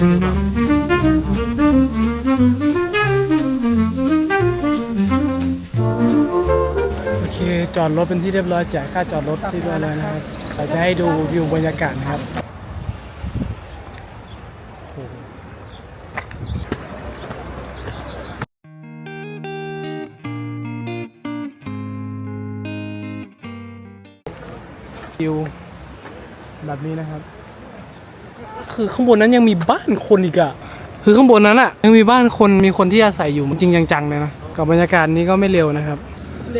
โอเค จอดรถเป็นที่เรียบร้อยจ่ายค่าจอดรถที่เรียบร้อยนะครับเราจะให้ดูวิวบรรยากาศครับวิวแบบนี้นะครับ คือข้างบนนั้นยังมีบ้านคนอีกอะคือข้างบนนั้นอะยังมีบ้านคนมีคนที่อาศัยอยู่จริงจังๆเลยนะกับบรรยากาศนี้ก็ไม่เร็วนะครับ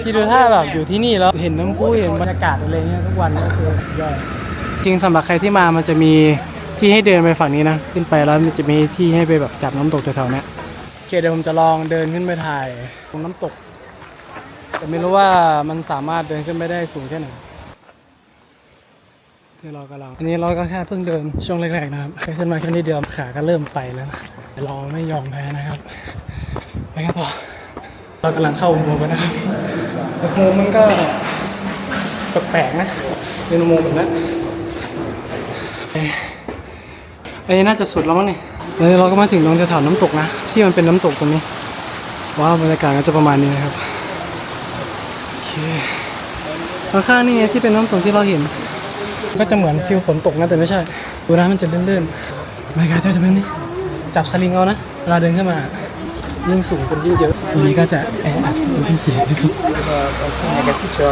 คิดดูถ้าแบบอยู่ที่นี่แล้วเห็นน้ำพุเห็นบรรยากาศอะไรเงี้ยทุกวันก็คือยอดจริงสำหรับใครที่มามันจะมีที่ให้เดินไปฝั่งนี้นะขึ้นไปแล้วมันจะมีที่ให้ไปแบบจับน้ำตกแถวๆนี้โอเคเดี๋ยวผมจะลองเดินขึ้นไปถ่ายตรงน้ำตก แต่ไม่รู้ว่ามันสามารถเดินขึ้นไปได้สูงแค่ไหน ที่เรากำลังอันนี้เราก็แค่เพิ่งเดินช่วงแรกๆนะครับแค่ขึ้นมาแค่นิดเดียวขาก็เริ่มไปแล้วนะแต่เราไม่ยอมแพ้นะครับไปกันต่อเรากำลังเข้าอุโมงค์กันนะครับอุโมงค์มันก็แปลกๆนะเป็นอุโมงค์แบบนั้นเอ๊ะอันนี้น่าจะสุดแล้วมั้งเนี่ยแล้วเราก็มาถึงตรงแถวๆน้ำตกนะ ที่มันเป็นน้ำตกตรงนี้ ว้าวบรรยากาศก็จะประมาณนี้นะครับ โอเคข้างๆนี่ที่เป็นน้ำตกที่เราเห็น ก็จะเหมือนฟิลฝนตกนะแต่ไม่ใช่ดูนะมันจะลื่นๆบรรยากาจะเป็นนี้ จับสลิงเอานะเวลาเดินขึ้นมา ยิ่งสูงคนยิ่งเยอะตรงนี้ก็จะแออัดเป็นพิเศษนะครับ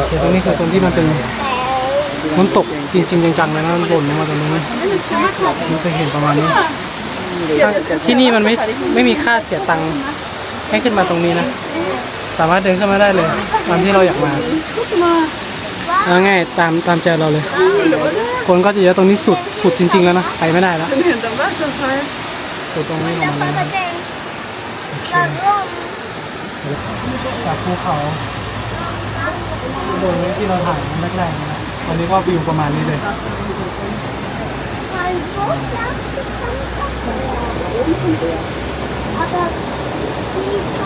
เตรงนี้คือตรงที่มันเป็นน้ำตกจริงๆจังๆเลยนะมันบ่นลงมาตรงนี้นะมันจะเห็นประมาณนี้ที่นี่มันไม่ไม่มีค่าเสียตังค์ให้ขึ้นมาตรงนี้นะ สามารถเดินขึ้นมาได้เลยตามที่เราอยากมา เอาง่ายตามตามใจเราเลย คนก็จะเยอะตรงนี้สุดสุดจริง ๆ แล้วนะไปไม่ได้แล้วสุดตรงนี้ลงมาเลยนะจากภูเขาโดนที่เราถ่ายแรกๆนะครับตอนนี้ก็วิวประมาณนี้เลย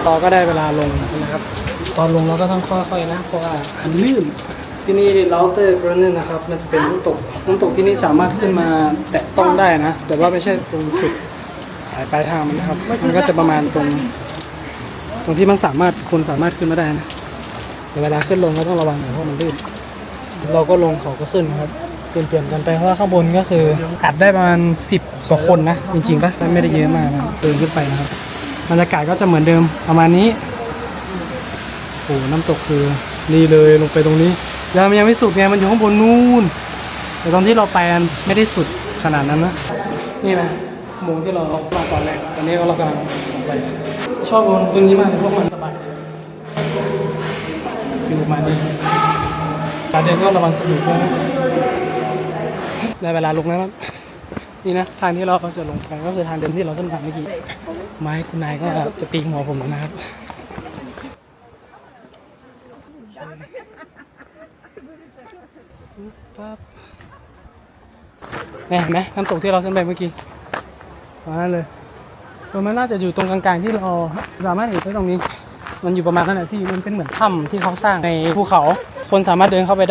ต่อก็ได้เวลาลงนะครับ ตอนลงเราก็ต้องค่อยๆนะ เพราะว่าอันลื่น ที่นี่เลาเตอร์กรนนะครับ มันจะเป็นน้ำตกน้ำตกที่นี่สามารถขึ้นมาแตะต้องได้นะ แต่ว่าไม่ใช่ตรงสุดสายปลายทางมันนะครับ มันก็จะประมาณตรง ตรงที่มันสามารถคนสามารถขึ้นมาได้นะแต่เวลาขึ้นลงก็ต้องระวังหน่อยเพราะมันลื่นเราก็ลงเขาก็ขึ้นครับเปลี่ยนเปลี่ยนกันไปเพราะว่าข้างบนก็คืออัดได้ประมาณ10กว่าคนนะ จริงๆปะไม่ได้เยอะมากนะเดินขึ้นไปนะครับบรรยากาศก็จะเหมือนเดิมประมาณนี้โอ้โหน้ำตกคือนี่เลยลงไปตรงนี้ แล้วมันยังไม่สุดไงมันอยู่ข้างบนนู่น แต่ตอนที่เราไปมันไม่ได้สุดขนาดนั้นนะนี่นะอุมงที่เรามาตอนแรกตอนนี้เรากำลังลงไปชอบตรงนี้มากเลยเพราะมันสบายอยู่มาณนี้การเดินก็ระวังสะดุดด้วยนะได้เวลาลงแล้วครับนี่นะทางที่เราจะลงไปก็คือทางเดิมที่เราขึ้นมางเมื่อกี้ไม้คุณนายก็จะตีหัวผมนะครับ ปั๊บเนี่ยเห็นไหมน้ำตกที่เราขึ้นไปเมื่อกี้มาเลยตัวมันน่าจะอยู่ตรงกลางๆที่เราสามารถเห็นได้ตรงนี้ มันอยู่ประมาณนั้นแหละที่มันเป็นเหมือนถ้ำที่เขาสร้างในภูเขา คนสามารถเดินเข้าไปได้